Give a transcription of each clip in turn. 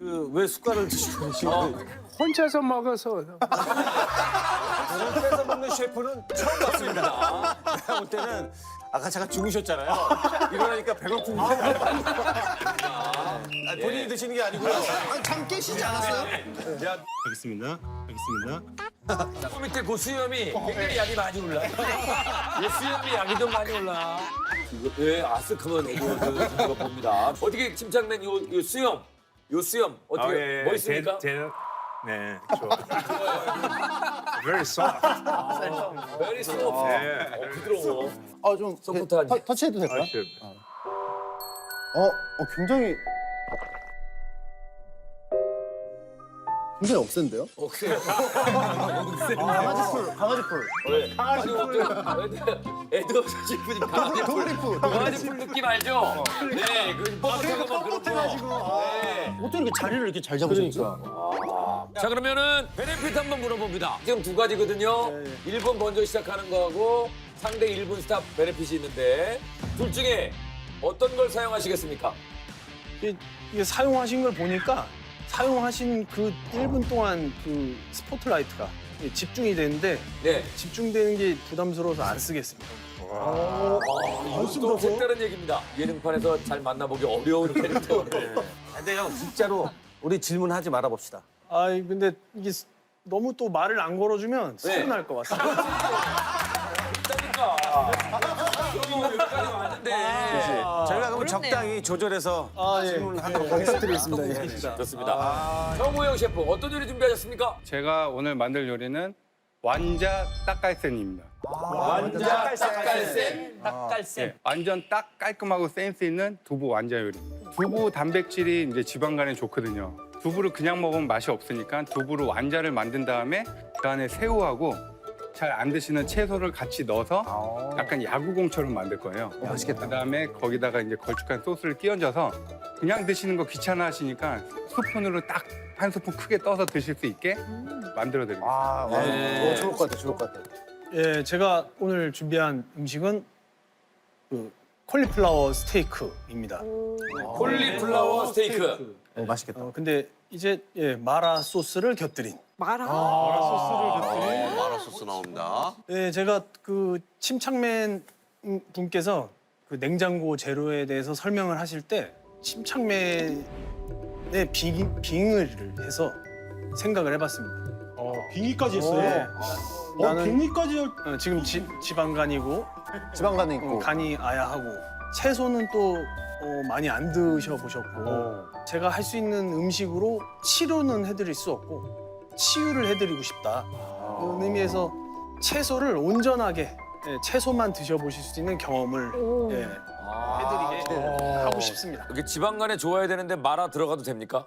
그 왜 숟가락을 드시고 계시고 혼자서 먹어서 저는 뺏어 먹는 셰프는 처음 봤습니다. 내가 볼 때는 아까 잠깐 주무셨잖아요. 일어나니까 배고픈 게 아니, 본인이 드시는 게 아니고요. 잠 깨시지 않았어요? 알겠습니다. 알겠습니다. 그 밑에 그 수염이 굉장히 약이 많이 올라. 이 수염이 약이 좀 많이 올라. 이거 예, 아스크만 에드워드 거 봅니다. 어떻게 침착맨 요, 요 수염, 요 수염 어떻게 예, 멋있습니까? 제, 제, 네, 좋아. Very soft. very soft. 네. 어, 부드러워. 아, 좀 소프트하니. 터- 터치해도 될까요? 아, sure. 어, 어, 굉장히 굉장히 억센데요? 어, 그래. 강아지 풀, 강아지 풀. 왜? 아니, 어때? 에드워드 셰프님 강아지 풀. 강아지 풀 느낌 알죠? 네, 그 뻣뻣한 거만 그렇고. 아, 어떻게 이렇게 자리를 이렇게 잘 잡으셨죠? 자 그러면은 베네핏 한번 물어봅니다. 지금 두 가지거든요. 일 1번 먼저 시작하는 거하고 상대 1분 스탑 베네핏이 있는데 둘 중에 어떤 걸 사용하시겠습니까? 이게, 이게 사용하신 걸 보니까 사용하신 그 1분 동안 그 스포트라이트가 이게 집중이 되는데 네. 집중되는 게 부담스러워서 안 쓰겠습니다. 이것도 또 색다른 얘기입니다. 예능판에서 잘 만나보기 어려운 캐릭터. 근데 형 진짜로 우리 질문하지 말아 봅시다. 아 근데 이게 스- 너무 또 말을 안 걸어주면 서운할 것 같습니 적당히 조절해서 아, 예. 질문하도록 예, 하겠습니다. 부탁드리겠습니다. 예. 좋습니다. 정우영 셰프 어떤 요리 준비하셨습니까? 제가 오늘 만들 요리는 완자 딱갈센입니다. 완자 닭갈센. 닭갈센. 예, 완전 딱 깔끔하고 센스 있는 두부 완자 요리입니다. 두부 단백질이 이제 지방간에 좋거든요. 두부를 그냥 먹으면 맛이 없으니까 두부로 완자를 만든 다음에 그 안에 새우하고 잘 안 드시는 채소를 같이 넣어서 약간 야구공처럼 만들 거예요. 맛있겠다. 그다음에 거기다가 이제 걸쭉한 소스를 끼얹어서 그냥 드시는 거 귀찮아 하시니까 스푼으로 딱 한 스푼 크게 떠서 드실 수 있게 만들어 드립니다. 아, 와, 네. 어, 좋을 것 같아, 좋을 것 같아. 예, 제가 오늘 준비한 음식은 그 콜리플라워 스테이크입니다. 콜리플라워 스테이크. 어, 맛있겠다. 어, 근데 이제 예, 마라 소스를 곁들인. 마라. 마라 소스 나옵니다. 예, 제가 그 침착맨 분께서 그 냉장고 재료에 대해서 설명을 하실 때 침착맨의 빙, 빙을 해서 생각을 해봤습니다. 어, 빙의까지 했어요. 예. 어, 나는 빙의까지 할 어, 지금 지, 지방간이고 지방간도 어, 있고. 간이 아야하고 채소는 또 어, 많이 안 드셔보셨고 제가 할 수 있는 음식으로 치료는 해드릴 수 없고 치유를 해드리고 싶다 그런 의미에서 채소를 온전하게 예, 채소만 드셔보실 수 있는 경험을 예, 해드리게 하고 싶습니다. 이게 지방 간에 좋아야 되는데 마라 들어가도 됩니까?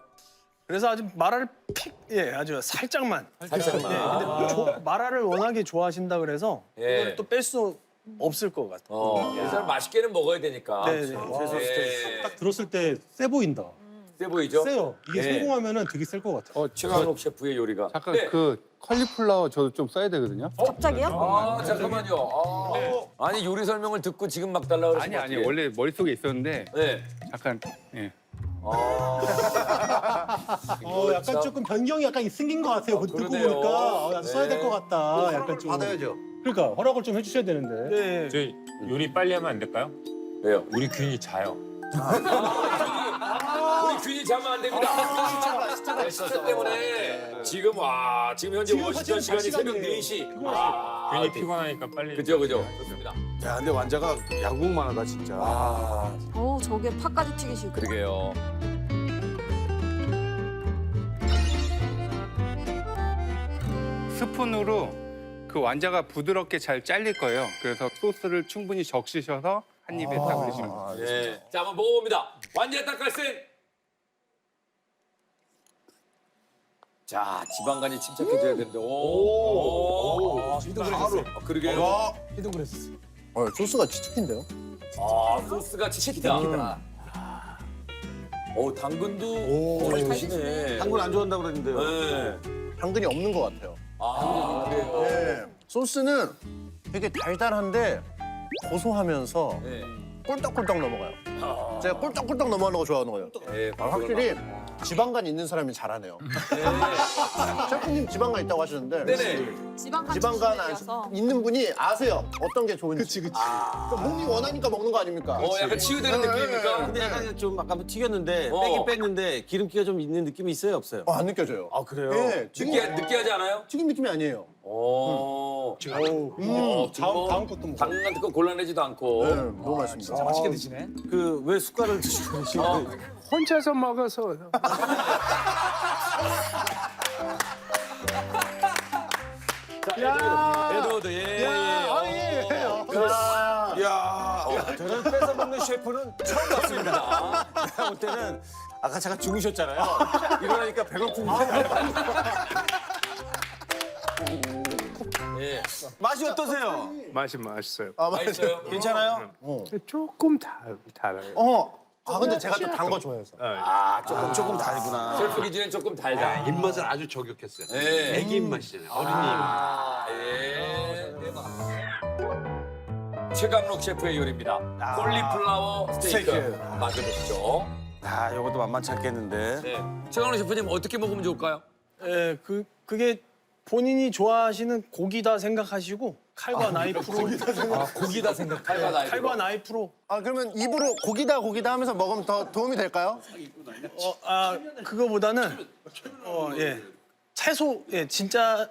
그래서 아주 마라를 픽, 예, 아주 살짝만. 살짝만. 예, 근데 조- 마라를 워낙에 좋아하신다 그래서 예. 이걸 또 뺄 수 없을 것 같아요. 어, 일단 맛있게는 먹어야 되니까. 네, 네. 네. 딱 들었을 때 세 보인다. 세 보이죠? 세요. 이게 네. 성공하면은 되게 셀 것 같아. 어, 최강욱 셰프의 요리가. 잠깐 네. 그 컬리플라워 저도 좀 써야 되거든요. 갑자기요? 아 잠깐만요. 아. 니 요리 설명을 듣고 지금 막 달라 그러시면 아니 아니 어떡해. 원래 머릿속에 있었는데 네. 잠깐 예. 어, 약간 조금 변경이 약간 생긴 것 같아요. 듣고 그러네요. 보니까 어, 나도 써야 될 네. 것 같다. 약간 좀. 받아야죠. 그러니까 허락을 좀 해주셔야 되는데. 네. 저희 요리 빨리 하면 안 될까요? 왜요? 우리 균이 자요. 균이 자면 안 됩니다. 시차 시차 때문에 지금 와 지금 현재 지금 워싱턴 사실은 시간이 새벽 시간이에요. 4시. 아, 균이 피곤하니까 빨리. 그죠 그죠. 좋습니다. 야, 근데 완자가 양국만 하다 진짜. 어 저게 파까지 튀기시고. 그러게요. 스푼으로 그 완자가 부드럽게 잘 잘릴 거예요. 그래서 소스를 충분히 적시셔서 한 입에 딱 드시면 돼요. 네. 자 한번 먹어봅니다. 완전 닭갈센. 자 지방간이 침착해져야 되는데. 오. 오. 지도 그랬었어. 아, 그러게요. 지도 그랬었어. 어, 소스가 치트킨데요? 아 소스가 치키다. 오 당근도 잘 드시네. 당근 안 좋아한다고 그랬는데요. 네. 당근이 없는 것 같아요. 아 그래요. 네. 소스는 되게 달달한데 고소하면서 네. 꿀떡꿀떡 넘어가요. 제가 꿀떡꿀떡 넘어가는 거 좋아하는 거예요. 네, 아, 확실히 지방간 있는 사람이 잘하네요. 셰프님 지방간 있다고 하시는데 네네. 지방간 지방간 안- 출신이라서 있는 분이 아세요. 어떤 게 좋은지. 그치 그치. 그러니까 몸이 원하니까 먹는 거 아닙니까? 어, 약간 치유되는 느낌입니까? 근데 약간 좀 아까 뭐 튀겼는데 어. 빼긴 뺐는데 기름기가 좀 있는 느낌이 있어요 없어요? 어, 안 느껴져요. 아 그래요? 예, 튀김, 느끼하, 느끼하지 않아요? 튀김 느낌이 아니에요. 오. 어우, 어, 다음 다음 것도 먹어. 당근 같은 거 골라내지도 않고. 네, 너무 맛있습니다. 맛있게 드시네. 그 왜 숟가락을 드시고 계시는 어. 거예요? 혼자서 먹어서. 에드워드, 예. 예. 야, 저는 뺏어 먹는 셰프는 처음 봤습니다. 내가 볼 때는 아까 잠깐 주무셨잖아요. 일어나니까 배고픈데 예. 맛이 어떠세요? 맛이 맛있어요. 아, 맛있어요? 괜찮아요? 조금 달, 달아요. 어. 아 근데 제가 또 단 거 좋아해서. 아 조금 조금 다르구나. 셀프 기준엔 조금 달다. 입맛을 아주 저격했어요. 예. 애기 입맛이잖아요. 어린이 아, 예. 최강록 셰프의 요리입니다. 콜리플라워 스테이크. 스테이크. 만들어보시죠. 아, 이것도 만만치 않겠는데. 네. 최강록 셰프님 어떻게 먹으면 좋을까요? 예, 그 그게 본인이 좋아하시는 고기다 생각하시고 칼과 나이프로 아, 고기다 생각. 칼과 나이. 칼과 나이프로 아 그러면 입으로 고기다 고기다 하면서 먹으면 더 도움이 될까요? 어, 아 그거보다는 어, 예 채소 예 진짜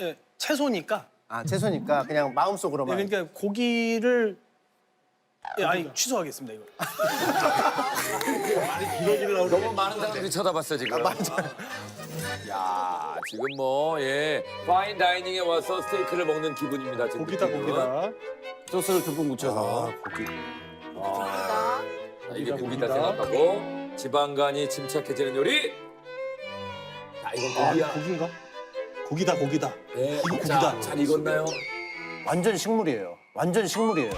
예 채소니까 아 채소니까 그냥 예, 마음속으로만. 그러니까 고기를 예, 아니 취소하겠습니다 이거. 너무 많은 사람들이 쳐다봤어 지금. 야 지금 뭐 예. 파인 다이닝에 와서 스테이크를 먹는 기분입니다. 지금 고기다 느낌은. 고기다. 소스를 듬뿍 묻혀서. 아, 이게 고기다 생각하고 지방간이 침착해지는 요리. 아 이건 고기야. 고기인가? 고기다 고기다. 네. 이거 자, 고기다. 잘 익었나요? 완전 식물이에요. 완전 식물이에요.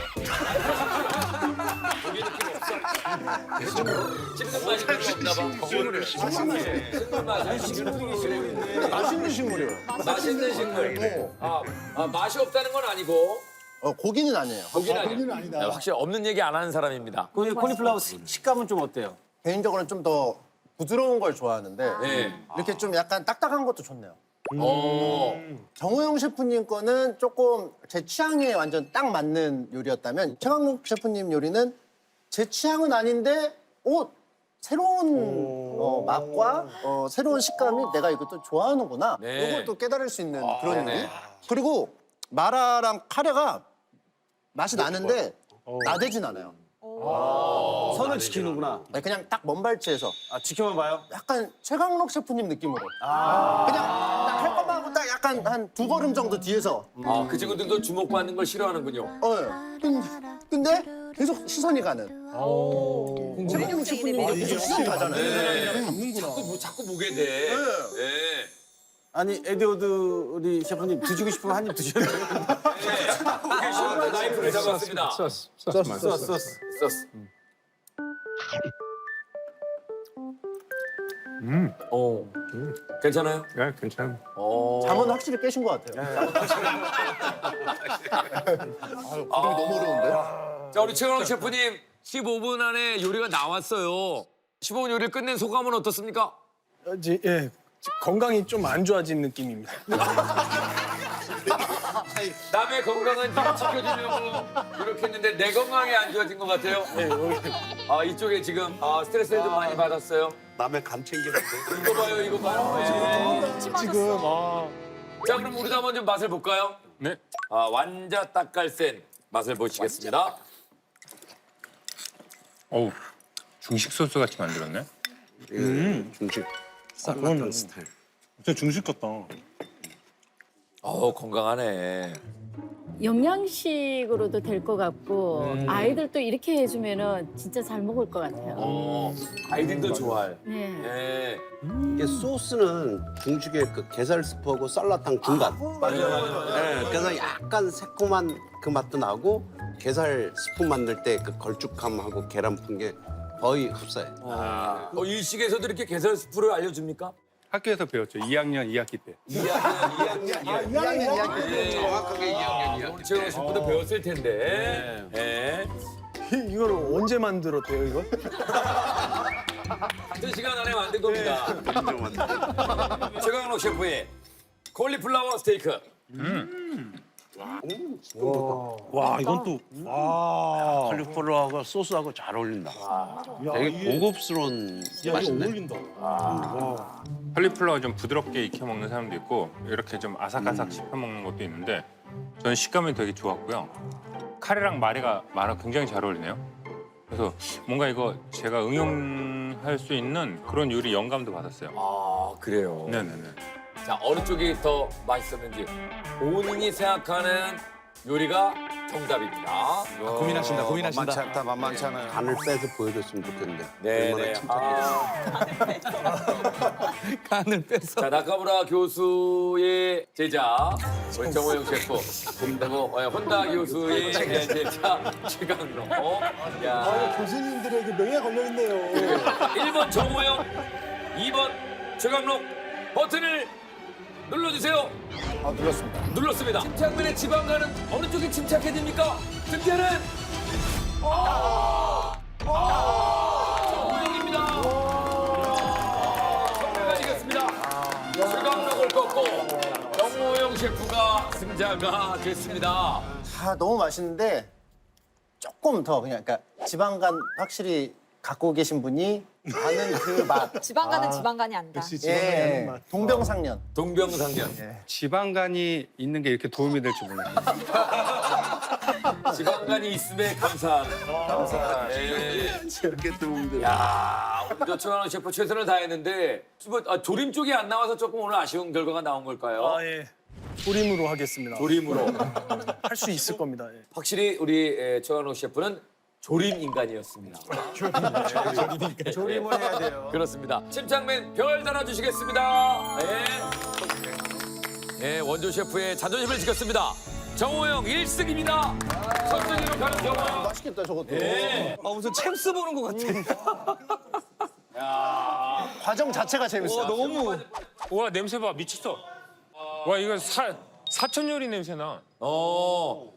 맛이 별로 없나 봐. 맛있는 식물이에요. 맛있는 식물. 아, 아 맛이 없다는 건 아니고 어 고기는 아니에요. 고기는 아니야. 네, 확실히 없는 얘기 안 하는 사람입니다. 그 콜리플라워 식감은 좀 어때요? 개인적으로는 좀 더 부드러운 걸 좋아하는데 네. 이렇게 좀 약간 딱딱한 것도 좋네요. 어. 정호영 셰프님 거는 조금 제 취향에 완전 딱 맞는 요리였다면 최강록 셰프님 요리는 제 취향은 아닌데 오 새로운 어, 맛과 어, 새로운 식감이 내가 이것도 좋아하는구나. 네. 이걸 또 깨달을 수 있는 그런 요리 네네. 그리고 마라랑 카레가 맛이 나는데 나대진 않아요. 선을 지키는구나. 아니, 그냥 딱 먼발치에서. 아, 지켜만 봐요. 약간 최강록 셰프님 느낌으로. 그냥 딱 할 것만 하고 딱 약간 한 두 걸음 정도 뒤에서. 아, 그 친구들도 주목받는 걸 싫어하는군요. 어, 근데, 근데 계속 시선이 가는. 최강록 셰프님 계속 시선이 가잖아요. 자꾸, 보- 자꾸 보게 돼. 네. 아니 에드워드 우리 셰프님 드시고 싶으면 한 입 드셔도 돼요. 오케이, 시원한 나이프를 잡았습니다. 소스, 소스. 소스 소스. 소스. 음, 어. 괜찮아요? 네, 괜찮아. 어. 잠은 확실히 깨신 것 같아요. 아유, 구름이 너무 어려운데? 자, 우리 최강록 셰프님 15분 안에 요리가 나왔어요. 15분 요리를 끝낸 소감은 어떻습니까? 어, 이제, 예 건강이 좀 안 좋아진 느낌입니다. 남의 건강은 지금 지켜주려고 이렇게 했는데 내 건강이 안 좋아진 것 같아요. 예, 여기 아, 이쪽에 지금 아, 스트레스를 좀 많이 받았어요. 남의 간 챙기는데. 이거 봐요, 이거 봐요. 예. 지금 아 자, 그럼 우리도 한번 좀 맛을 볼까요? 네. 아, 완자 딱갈센 맛을 보시겠습니다. 어우, 중식 소스 같이 만들었네. 중식. 그러면 스타일. 진짜 중식 같다. 어우, 건강하네. 영양식으로도 될 것 같고 아이들도 이렇게 해주면은 진짜 잘 먹을 것 같아요. 어, 아이들도 좋아해. 네. 네. 이게 소스는 중식의 그 게살 스프하고 쌀라탕 중간. 맞아요, 맞아요. 네, 그래서 약간 새콤한 그 맛도 나고 게살 스프 만들 때 그 걸쭉함하고 계란 푼 게 거의 흡사해. 어, 일식에서도 이렇게 게살 스프를 알려줍니까? 학교에서 배웠죠. 2학년 2학기 때. 2학년, 2학년, 2학년. 이야기. 정확하게 2학년 우리 최영호 셰프도 배웠을 텐데. 네. 이걸 언제 만들었대요 이거? 2시간 안에 만든 겁니다. 최강록 셰프의 콜리플라워 스테이크. 와 이건 또 컬리플라워하고 소스하고 잘 어울린다. 되게 고급스러운 맛인데. 컬리플라워 좀 부드럽게 익혀 먹는 사람도 있고 이렇게 좀 아삭아삭 씹혀 먹는 것도 있는데 저는 식감이 되게 좋았고요. 카레랑 마리가 마라 굉장히 잘 어울리네요. 그래서 뭔가 이거 제가 응용할 수 있는 그런 요리 영감도 받았어요. 아 그래요. 네네네. 자 어느 쪽이 더 맛있었는지 본인이 생각하는 요리가 정답입니다. 고민하신다, 고민하신다. 만만치 않다, 만만치 않아요. 간을 빼서 보여줬으면 좋겠는데. 네네. 얼마나 침착해. 아. 간을 뺐어. 자 나카무라 교수의 제자 정호영 셰프 그리고 어, 혼다 교수의 제자 최강록. 야. 교수님들에게 명예 걸려 있네요. 1번 정호영, 2번 최강록 버튼을 눌러주세요. 아 눌렀습니다. 눌렀습니다. 침착맨의 지방간은 어느 쪽이 침착해집니까? 등재는 정호영입니다. 정호영가 이겼습니다. 최강록을 꺾고 정호영 셰프가 승자가 됐습니다. 아 너무 맛있는데 조금 더 그냥 그러니까 지방간 확실히 갖고 계신 분이 아는 그 맛. 지방간은 지방 간이 안다. 예, 동병상련. 동병상련. 지방간이 있는 게 이렇게 도움이 될 줄 몰랐어요. 지방간이 있음에 감사하는. 감사합니다. 이렇게 도움이 야, 오늘 저 최강록 셰프 최선을 다했는데 뭐, 아, 조림 쪽이 안 나와서 조금 오늘 아쉬운 결과가 나온 걸까요? 아 예 조림으로 하겠습니다. 조림으로. 할 수 있을 겁니다. 예. 확실히 우리 에, 최강록 셰프는 조림 인간이었습니다. 조림을 해야 돼요. 그렇습니다. 침착맨 별 달아주시겠습니다. 네. 네, 원조 셰프의 자존심을 지켰습니다. 정호영 1승입니다. 선승위로 가는 정호영. 맛있겠다 저것도. 네. 아, 무슨 챔스 보는 것 같아. 과정 자체가 재밌어요. 너무. 와 냄새 봐 미쳤어. 와 이거 사 사천 요리 냄새 나. 어.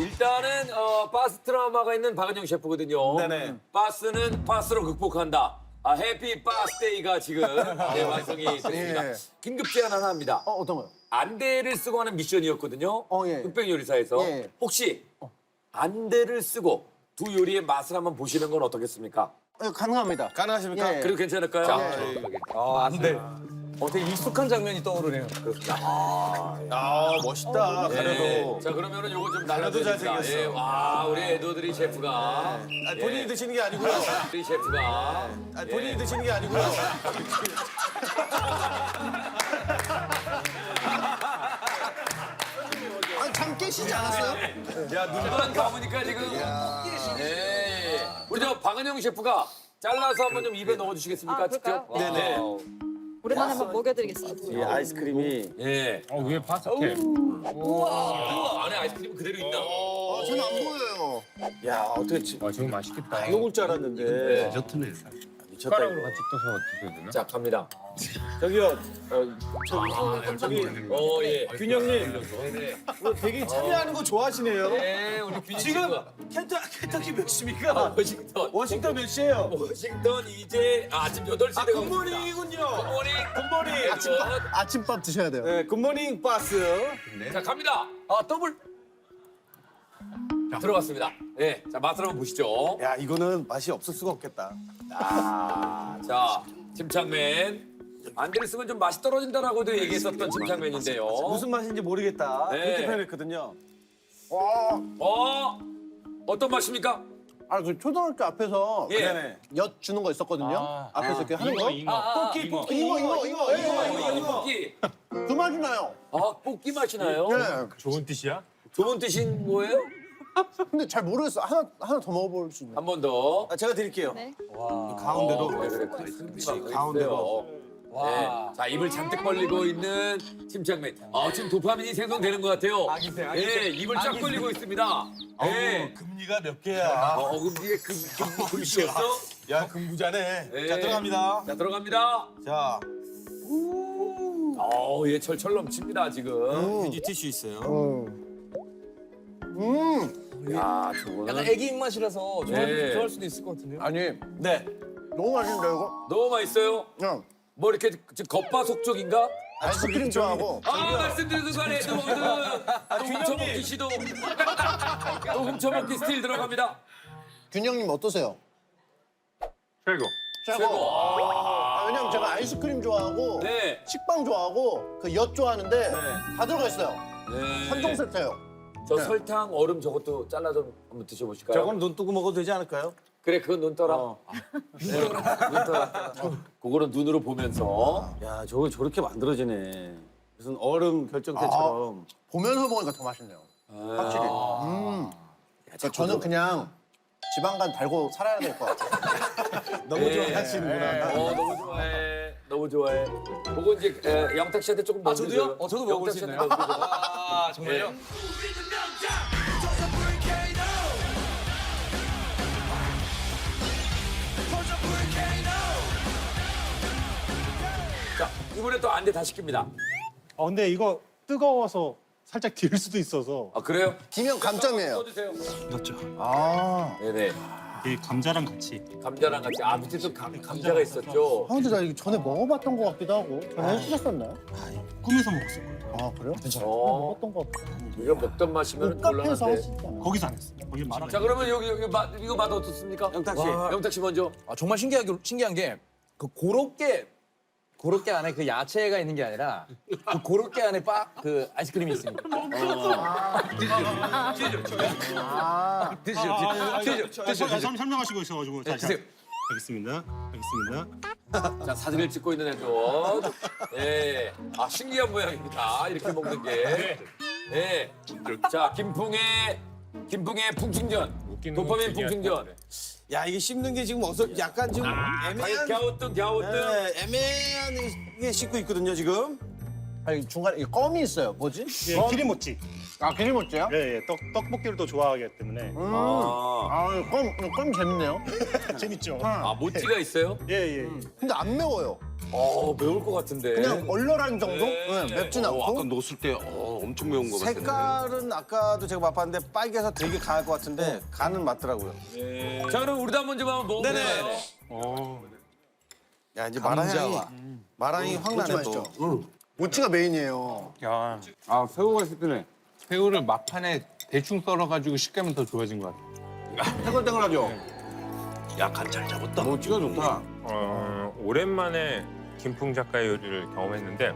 일단은 어, 바스 트라우마가 있는 박은영 셰프거든요. 네네. 바스는 바스로 극복한다. 아, 해피 바스데이가 지금 네, 완성이 됐습니다. 예. 긴급 제안 하나 합니다. 어 어떤 거요? 안대를 쓰고 하는 미션이었거든요. 어, 예. 흑백 요리사에서 예. 혹시 안대를 쓰고 두 요리의 맛을 한번 보시는 건 어떻겠습니까? 어, 가능합니다. 가능하십니까? 예. 그리고 괜찮을까요? 아, 안 돼. 어, 되게 익숙한 장면이 떠오르네요. 아, 멋있다. 네. 가려도. 자 그러면은 요거 좀 날려드립니다. 잘생겼어. 예, 와 우리 에드워드리 셰프가 아니, 본인이 드시는 게 아니고요. 우리 셰프가 아니, 본인이 드시는 게 아니고요. 아니 잠 깨시지 않았어요? 야 눈만 감으니까 지금 예. 우리 저 박은영 셰프가 잘라서 한번 좀 입에 넣어주시겠습니까? 아, 직접? 네네. 오랜만에 한번 먹여드리겠습니다. 이 아이스크림이. 예. 어왜 바삭해? 우와 안에 아이스크림 그대로 있나? 아, 저는 안 보여요. 야, 어떻게 지- 와 지금 맛있겠다. 먹을 줄 알았는데. 디저트네. 미쳤다, 숟가락으로 이거. 같이 떠서 드셔야 되나? 자 갑니다. 저기요, 어, 저기, 저기, 어 예. 균형님. 뭐 되게 참여하는 거 좋아하시네요. 네 우리 균형 지금 켄터, 켄터키 몇 시입니까? 워싱턴 워싱턴 몇 시예요? 워싱턴 이제 아침 8시 아, 되고 굿모닝이군요. 굿모닝 굿모닝. 아침, 아침밥 드셔야 돼요. 네, 굿모닝 바스. 자 갑니다. 아 더블. 들어갔습니다. 네, 자 맛을 한번 보시죠. 야, 이거는 맛이 없을 수가 없겠다. 자, 침착맨. 쓰면 좀 맛이 떨어진다라고도 얘기했었던 침착맨인데요. 무슨 맛인지 모르겠다. 네. 그렇게 표현했거든요. 어? 어떤 맛입니까? 아, 그 초등학교 앞에서 예. 네네. 엿 주는 거 있었거든요. 앞에서 이렇게 하는 거. 뽑기, 뽑기, 이거, 이거, 이거, 이거, 이거. 뽑기. 그 맛이 나요. 아, 뽑기 맛이 나요? 네. 좋은 뜻이야? 좋은 뜻인 거예요? 근데 잘 모르겠어. 하나, 하나 더 먹어볼 수 있나요? 한 번 더. 아, 제가 드릴게요. 네. 가운데로. 어, 그래, 그래. 그래. 가운데로. 네. 자, 입을 잔뜩 벌리고 있는 침착맨. 아, 지금 도파민이 생성되는 것 같아요. 아기새, 아기새. 네, 입을 쫙 벌리고 있습니다. 네. 금리가 몇 개야? 어, 금리에 금, 금, 금시였어? 야, 금부자네. 네. 자, 들어갑니다. 자, 들어갑니다. 자. 어, 얘 철철 넘칩니다 지금. 휴지 티슈 있어요. 음. 야, 저거는 약간 애기 입맛이라서 좋아할, 네. 좋아할 수도 있을 것 같은데요. 아니 네. 너무 맛있는데 이거? 너무 맛있어요. 그냥 뭐 이렇게 지금 겉바속 쪽인가? 아이스크림 좋아하고 아 말씀드린 순간에 또 모두 또 훔쳐먹기 시도 또 훔쳐먹기 스틸 들어갑니다. 균형님 어떠세요? 최고. 최고. 아, 왜냐면 제가 아이스크림 좋아하고 네. 식빵 좋아하고 그 엿 좋아하는데 다 들어가 있어요. 네. 한종 세트예요. 저 네. 설탕 얼음 저것도 잘라 좀 한번 드셔보실까요? 저건 눈 뜨고 먹어도 되지 않을까요? 그래 그건 눈 떠라. 네, 눈 떠라. 그거는 눈으로 보면서. 야, 저거 저렇게 만들어지네. 무슨 얼음 결정체처럼. 보면서 먹으니까 더 맛있네요. 확실히. 음. 그러니까 저는 그냥 지방간 달고 살아야 될 것 같아요. 너무 네. 좋아하시는구나. 어 너무 좋아해. 너무 좋아해. 그거 이제 에, 영탁 씨한테 조금 아, 저도요? 어, 저도 영탁 수 있나요? 아, 정말요? 이번에 또 안대 다 시킵니다. 어, 근데 이거 뜨거워서 살짝 딜 수도 있어서 아 그래요? 김영 감점이에요. 써주세요. 넣었죠. 아. 네네. 이 감자랑 같이 감자랑 같이 아 밑에 또 감, 감자가 있었죠. 아, 근데 나 이거 전에 먹어봤던 것 같기도 하고. 전에 해주셨었나요? 꿈에서 먹었을 거예요. 아, 그래요? 어 먹었던 것 같아. 이거 먹던 맛이면 곤란한데. 하시잖아요. 거기서 안 했어요. 거기 말아. 자 그러면 여기 여기 맛 이거 맛 어떻습니까? 영탁 씨. 영탁 씨 먼저. 아, 정말 신기하게, 신기한 게 그 고로케 고로케 안에 그 야채가 있는 게 아니라 그 고로케 안에 빠그 아이스크림이 있습니다. 드시죠. 드시죠. 설명하시고 있어가지고 자, 자, 드세요. 알겠습니다. 알겠습니다. 자 사진을 찍고 있는 애도. 예. 아 신기한 모양입니다. 이렇게 먹는 게. 예. 자 김풍의 김풍의 풍충전. 도파민 풍충전. 야, 이게 씹는 게 지금 어서 약간 지금 애매한, 갸우뚱 갸우뚱. 네, 애매한 게 씹고 있거든요, 지금. 아니, 중간에 이 껌이 있어요. 뭐지? 예, 기리모찌. 아, 기리모찌요? 예, 예. 떡 떡볶이를 또 좋아하기 때문에 음. 아, 아, 껌, 껌 재밌네요. 재밌죠. 아 모찌가 있어요? 예, 예. 예. 근데 안 매워요. 어 매울 것 같은데. 그냥 얼얼한 정도? 네. 네, 맵진 어, 않고. 아까 넣었을 때 어, 엄청 매운 거 같았는데. 색깔은 아까도 제가 맛봤는데 빨개서 되게 강할 것 같은데 간은 맞더라고요. 자 그럼 우리도 한번 좀 한번 먹어볼까요? 네네. 어. 야, 이제 마라향이, 마라향이 확 모찌 나네 또. 맛있죠? 모찌가 메인이에요. 야, 아 새우가 씹히네. 새우를 막판에 대충 썰어가지고 식감이 더 좋아진 것 같아. 탱글탱글하죠? 약간 잘 잡았다. 모찌가 좋다. 어, 오랜만에 김풍 작가의 요리를 경험했는데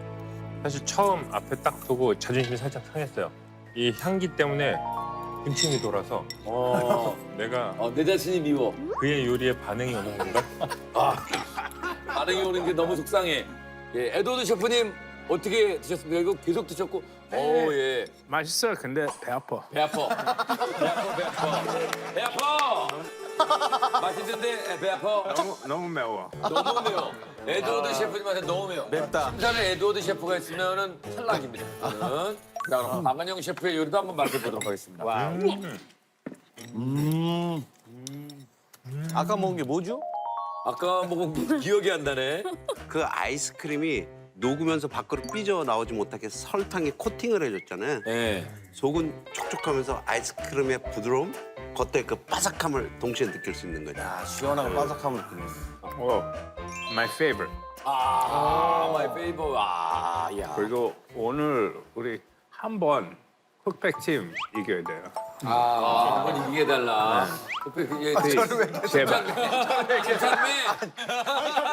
사실 처음 앞에 딱 두고 자존심이 살짝 상했어요. 이 향기 때문에 군침이 돌아서 어, 내가 어, 내 자신이 미워. 그의 요리에 반응이 오는 건가? 반응이 오는 게 너무 속상해. 예, 에드워드 셰프님 어떻게 드셨습니까? 이거 계속 드셨고, 오 예, 맛있어요. 근데 배 아파. 배 아파, 배 아파, 배 아파, 배 아파. 맛있는데 에, 배 아파. 너무 너무 매워. 너무 매워. 에드워드 셰프님한테 너무 매워. 맵다. 심사는 에드워드 셰프가 있으면은 탈락입니다. 저는. 자, 그럼 박은영 셰프의 요리도 한번 맛보도록 하겠습니다. 아까 먹은 게 뭐죠? 아까 먹은 게 기억이 안 나네. 그 아이스크림이 녹으면서 밖으로 삐져 나오지 못하게 설탕에 코팅을 해줬잖아요. 예. 속은 촉촉하면서 아이스크림의 부드러움, 겉에 그 바삭함을 동시에 느낄 수 있는 거죠. 아, 시원하고 바삭함을 느끼네. 어, my favorite. 아, 마이 페이버. 아, 야. 그리고 오늘 우리 한번 흑백 팀 이겨야 돼요. 아, 한번 이기게 달라. 그게 그게 제발. 괜찮네.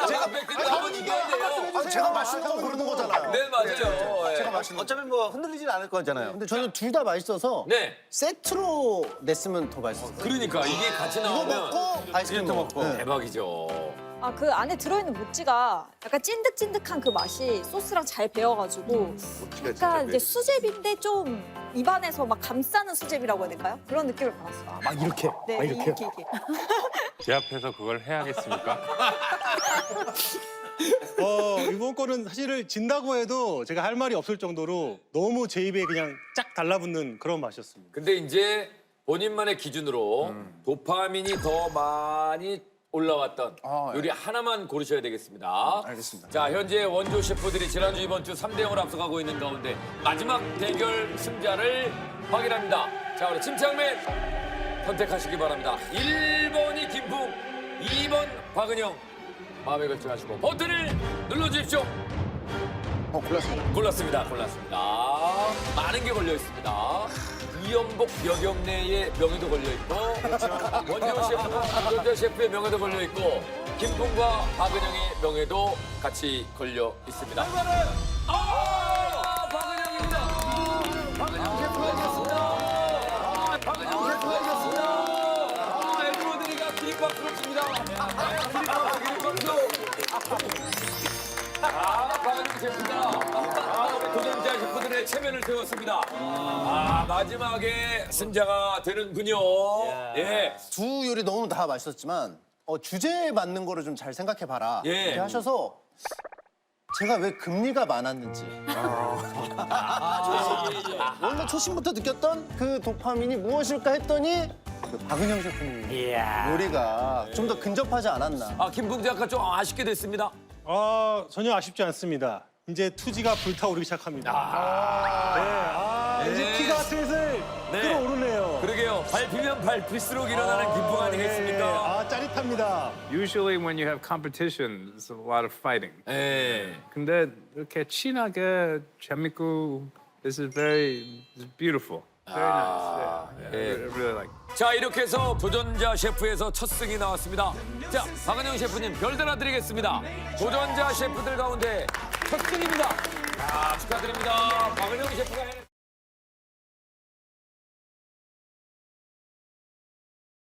제가 백근데 한번 이겨야 돼요. 아, 제가 맛있다고 그러는 거잖아요. 네, 맞아요. 예. 제가 맛있는 거. 어차피 뭐 흔들리진 않을 거잖아요. 근데 저는 둘 다 맛있어서 네. 세트로 냈으면 더 맛있었어요. 그러니까 이게 같이 이거 나오면 먹고 아이스크림 먹고. 먹고. 네. 대박이죠. 아 그 안에 들어있는 모찌가 약간 찐득찐득한 그 맛이 소스랑 잘 배어가지고 약간 이제 수제비인데 좀 입안에서 막 감싸는 수제비라고 해야 될까요? 그런 느낌을 받았어요. 막 이렇게. 네, 이렇게 이렇게. 제 앞에서 그걸 해야겠습니까? 어, 이번 거는 사실을 진다고 해도 제가 할 말이 없을 정도로 너무 제 입에 그냥 쫙 달라붙는 그런 맛이었습니다. 근데 이제 본인만의 기준으로 도파민이 더 많이 올라왔던 아, 예. 요리 하나만 고르셔야 되겠습니다. 알겠습니다. 자, 현재 원조 셰프들이 지난주 이번 주 3대 0을 앞서가고 있는 가운데 마지막 대결 승자를 확인합니다. 자, 우리 침착맨 선택하시기 바랍니다. 1번이 김풍, 2번 박은영. 마음에 결정하시고 버튼을 눌러 주십시오. 어, 골랐습니다. 골랐습니다. 골랐습니다. 많은 게 걸려 있습니다. 이연복 여경래의 명예도 걸려 있고 원조 셰프, 원조 셰프의 명예도 걸려 있고 김풍과 박은영의 명예도 같이 걸려 있습니다. 아, 박은영입니다. 박은영 셰프가 이겼습니다. 아, 박은영 셰프가 이겼습니다. 아, 에드워드리가 기립박수를 칩니다. 아, 기립박수, 기립박수. 아, 박은영 셰프가 아, 우리 도전자 셰프들의 체면을 세웠습니다. 아, 마지막에 승자가 되는군요. 예. 두 요리 너무 다 맛있었지만 어, 주제에 맞는 거를 좀 잘 생각해 봐라. 예. 이렇게 하셔서 제가 왜 금리가 많았는지 원래 초심부터 느꼈던 그 도파민이 무엇일까 했더니 그 박은영 셰프님 요리가 좀 더 근접하지 않았나. 아, 김풍 작가 좀 아쉽게 됐습니다. 아 전혀 아쉽지 않습니다. 이제 투지가 불타오르기 시작합니다. 네, 아, 이제 네. 피가 슬슬 네. 끓어오르네요. 그러게요. 밟히면 밟힐수록 일어나는 김풍 예, 아니겠습니까? 아 짜릿합니다. Usually when you have competition, there's a lot of fighting. 예. 근데 이렇게 친하게 재밌고 this is very this is beautiful. Very nice. Yeah, yeah, I really like. 자, 이렇게 해서 도전자 셰프에서 첫 승이 나왔습니다. 자, 박은영 셰프님 별 하나 드리겠습니다. 도전자 셰프들 가운데 첫 승입니다. 자, 축하드립니다. 박은영 셰프가 해낸